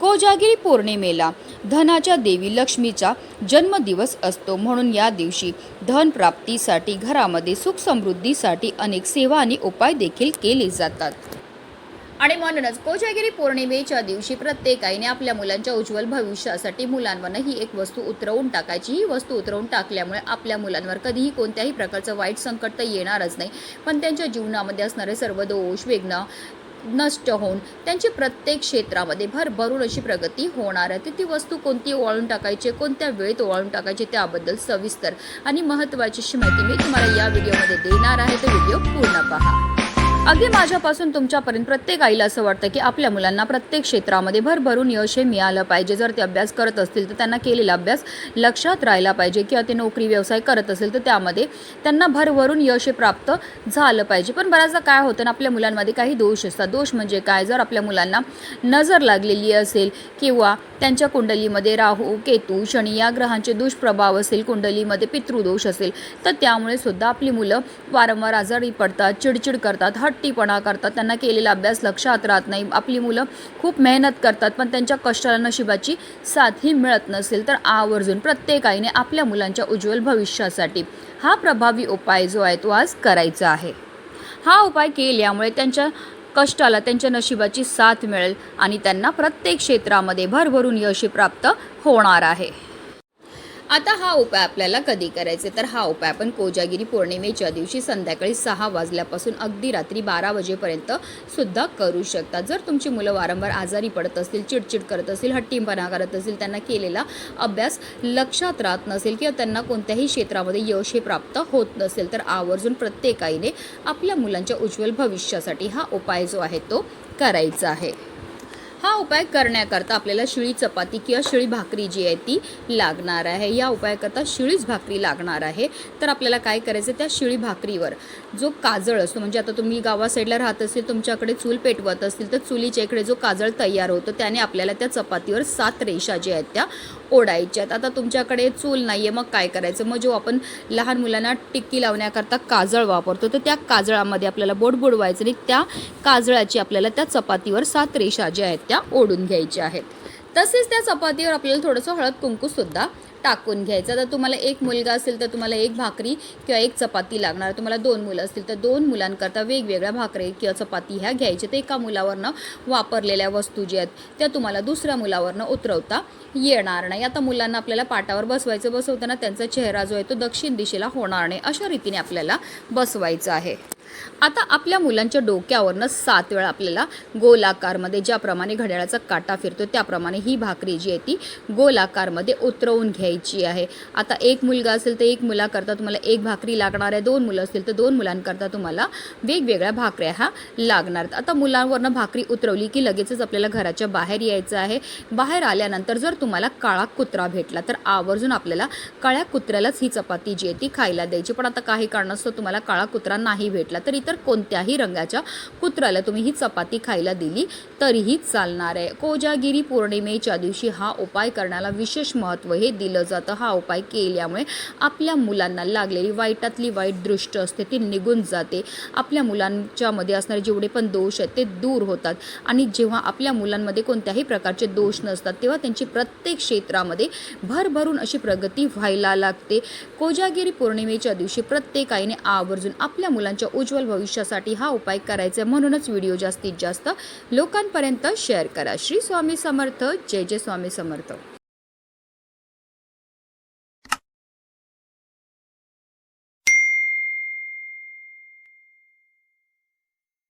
कोजागिरी पौर्णिमेला धनाच्या देवी लक्ष्मीचा जन्मदिवस असतो. म्हणून या दिवशी धन प्राप्तीसाठी घरामध्ये सुख समृद्धीसाठी अनेक सेवा आणि उपाय देखील केले जातात. आणि म्हणूनच कोजागिरी पौर्णिमेच्या दिवशी प्रत्येक आईने आपल्या मुलांच्या उज्ज्वल भविष्यासाठी मुलांवर ही एक वस्तू उतरवून टाकायची. ही वस्तू उतरवून टाकल्यामुळे आपल्या मुलांवर कधीही कोणत्याही प्रकारचं वाईट संकट तर येणारच नाही. पण त्यांच्या जीवनामध्ये असणारे सर्व दोष विघ्न नष्ट होऊन त्यांची प्रत्येक क्षेत्रामध्ये भरभरून अशी प्रगती होणार आहे. ती वस्तू कोणती ओवाळून टाकायची कोणत्या वेळेत ओवाळून टाकायची त्याबद्दल सविस्तर आणि महत्त्वाची अशी माहिती मी तुम्हाला या व्हिडिओमध्ये देणार आहे. तर व्हिडिओ पूर्ण पहा. अगदी माझ्यापासून तुमच्यापर्यंत प्रत्येक आईला असं वाटतं की आपल्या मुलांना प्रत्येक क्षेत्रामध्ये भरभरून यश हे मिळालं पाहिजे. जर ते अभ्यास करत असतील तर त्यांना केलेला अभ्यास लक्षात राहिला पाहिजे किंवा ते नोकरी व्यवसाय करत असेल तर त्यामध्ये त्यांना भरभरून यश हे प्राप्त झालं पाहिजे. पण बऱ्याचदा काय होतं ना आपल्या मुलांमध्ये काही दोष असतात. दोष म्हणजे काय? जर आपल्या मुलांना नजर लागलेली असेल किंवा त्यांच्या कुंडलीमध्ये राहू केतू शनी या ग्रहांचे दुष्प्रभाव असेल कुंडलीमध्ये पितृदोष असेल तर त्यामुळे सुद्धा आपली मुलं वारंवार आजारी पडतात चिडचिड करतात हट हट्टीपणा करतात त्यांना केलेला अभ्यास लक्षात राहत नाही. आपली मुलं खूप मेहनत करतात पण त्यांच्या कष्टाला नशिबाची साथ ही मिळत नसेल तर आवर्जून प्रत्येक आईने आपल्या मुलांच्या उज्ज्वल भविष्यासाठी हा प्रभावी उपाय जो आहे तो आज करायचा आहे. हा उपाय केल्यामुळे त्यांच्या कष्टाला त्यांच्या नशिबाची साथ मिळेल आणि त्यांना प्रत्येक क्षेत्रामध्ये भरभरून यश प्राप्त होणार आहे. आता हा उपाय आपल्याला कधी करायचे? तर हा उपाय आपण कोजागिरी पौर्णिमेच्या दिवशी संध्याकाळी सहा वाजल्यापासून अगदी रात्री बारा वाजेपर्यंत सुद्धा करू शकता. जर तुमची मुलं वारंवार आजारी पडत असतील चिडचिड करत असतील हट्टीपणा करत असतील त्यांना केलेला अभ्यास लक्षात राहत नसेल किंवा त्यांना कोणत्याही क्षेत्रामध्ये यश हे प्राप्त होत नसेल तर आवर्जून प्रत्येकाईने आपल्या मुलांच्या उज्ज्वल भविष्यासाठी हा उपाय जो आहे तो करायचा आहे. हा उपाय करण्याकरता आपल्याला शिळी चपाती किंवा शिळी भाकरी जी आहे ती लागणार आहे. या उपायाकरता शिळीच भाकरी लागणार आहे. तर आपल्याला काय करायचं त्या शिळी भाकरीवर जो काजळ असतो म्हणजे आता तुम्ही गावा साईडला राहत असेल तुमच्याकडे चूल पेटवत असतील तर चुलीच्या इकडे जो काजळ तयार होतो त्याने आपल्याला त्या चपातीवर सात रेषा ज्या आहेत त्या ओढायच्यात आता तुमच्याकडे चूल नाही आहे मग काय करायचं? मग जो आपण लहान मुलांना टिक्की लावण्याकरता काजळ वापरतो तर त्या काजळामध्ये आपल्याला बोट बुडवायचं आणि त्या काजळाची आपल्याला त्या चपातीवर सात रेषा ज्या आहेत त्या ओढून घ्यायच्या आहेत. तसेच त्या चपातीवर आपल्याला थोडंसं हळद कुंकूसुद्धा टाकून घ्यायचं. तर तुम्हाला एक मुलगा असेल तर तुम्हाला एक भाकरी किंवा एक चपाती लागणार. तुम्हाला दोन मुलं असतील तर दोन मुलांकरता वेगवेगळ्या भाकरी किंवा चपाती ह्या घ्यायच्या. तर एका मुलावरनं वापरलेल्या वस्तू ज्या आहेत त्या तुम्हाला दुसऱ्या मुलावरनं उतरवता येणार नाही. आता मुलांना आपल्याला पाटावर बसवायचं बसवताना त्यांचा चेहरा जो आहे तो दक्षिण दिशेला होणार नाही. अशा रीतीने आपल्याला बसवायचं आहे. आता आपल्या मुलांच्या डोक्यावरनं सात वेळा आपल्याला गोलाकारमध्ये ज्याप्रमाणे घड्याळाचा काटा फिरतो त्याप्रमाणे ही भाकरी जी आहे ती गोलाकारमध्ये उतरवून घ्यायची आहे. आता एक मुलगा असेल तर एक मुलाकरता तुम्हाला एक भाकरी लागणार आहे दोन मुलं असतील तर दोन मुलांकरता तुम्हाला वेगवेगळ्या भाकऱ्या ह्या लागणार आता मुलांवरनं भाकरी उतरवली की लगेचच आपल्याला घराच्या बाहेर यायचं आहे. बाहेर आल्यानंतर जर तुम्हाला काळा कुत्रा भेटला तर आवर्जून आपल्याला काळ्या कुत्र्यालाच ही चपाती जी आहे ती खायला द्यायची. पण आता काही कारणास्तव तुम्हाला काळा कुत्रा नाही भेटला. तर इतर कोणत्याही रंगाच्या कुत्र्याला तुम्ही ही चपाती खायला दिली तरीही चालणार आहे. कोजागिरी पौर्णिमेच्या दिवशी हा उपाय करण्याला विशेष महत्त्व हे दिलं जातं. हा उपाय केल्यामुळे आपल्या मुलांना लागलेली वाईटातली वाईट दृष्ट असते ती निघून जाते. आपल्या मुलांच्यामध्ये असणारे जेवढे पण दोष आहेत ते दूर होतात. आणि जेव्हा आपल्या मुलांमध्ये कोणत्याही प्रकारचे दोष नसतात तेव्हा त्यांची प्रत्येक क्षेत्रामध्ये भरभरून अशी प्रगती व्हायला लागते. कोजागिरी पौर्णिमेच्या दिवशी प्रत्येक आईने आवर्जून आपल्या मुलांच्या उज्ज्वल भविष्यासाठी हा उपाय करायचा आहे. म्हणूनच व्हिडिओ जास्तीत जास्त लोकांपर्यंत शेअर करा. श्री स्वामी समर्थ. जय जय स्वामी समर्थ.